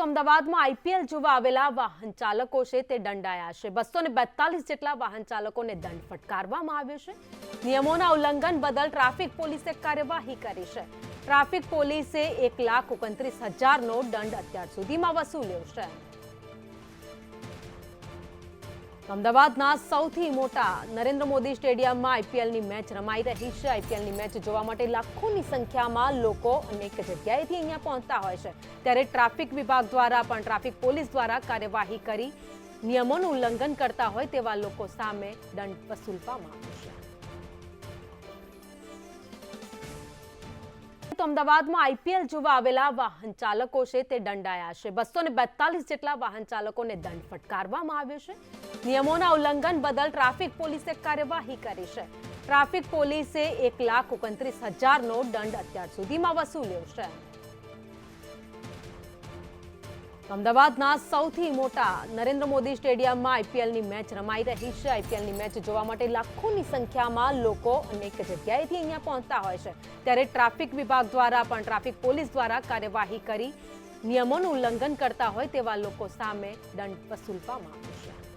તો અમદાવાદમાં આઈપીએલ જોવા આવેલા વાહન ચાલકો છે તે દંડાયા છે. બસો જેટલા વાહન ચાલકોને દંડ ફટકારવામાં આવ્યો છે. નિયમોના ઉલ્લંઘન બદલ ટ્રાફિક પોલીસે કાર્યવાહી કરી છે. ટ્રાફિક પોલીસે એક લાખ ઓગણત્રીસ હજારનો દંડ અત્યાર સુધીમાં વસૂલ્યો છે. અમદાવાદના સૌથી મોટા નરેન્દ્ર મોદી સ્ટેડિયમમાં આઈપીએલની મેચ રમાઈ રહી છે. આઈપીએલની મેચ જોવા માટે લાખોની સંખ્યામાં લોકો અનેક જગ્યાએથી અહીંયા પહોંચતા હોય છે. ત્યારે ટ્રાફિક વિભાગ દ્વારા પણ, ટ્રાફિક પોલીસ દ્વારા કાર્યવાહી કરી નિયમોનું ઉલ્લંઘન કરતા હોય તેવા લોકો સામે દંડ વસૂલવામાં આવ્યો તો અમદાવાદમાં આઈપીએલ જોવા આવેલા વાહન ચાલકો છે તે દંડાયા છે. બસો જેટલા વાહન ચાલકોને દંડ ફટકારવામાં આવ્યો છે. નિયમોના ઉલ્લંઘન બદલ ટ્રાફિક પોલીસે કાર્યવાહી કરી છે. ટ્રાફિક પોલીસે એક લાખ ઓગણત્રીસ હજારનો દંડ અત્યાર સુધીમાં વસૂલ્યો છે. અમદાવાદના સૌથી મોટા નરેન્દ્ર મોદી સ્ટેડિયમમાં આઈપીએલની મેચ રમાઈ રહી છે. આઈપીએલની મેચ જોવા માટે લાખોની સંખ્યામાં લોકો અનેક જગ્યાએથી અહીંયા પહોંચતા હોય છે. ત્યારે ટ્રાફિક વિભાગ દ્વારા પણ, ટ્રાફિક પોલીસ દ્વારા કાર્યવાહી કરી નિયમોનું ઉલ્લંઘન કરતા હોય તેવા લોકો સામે દંડ વસૂલવામાં છે.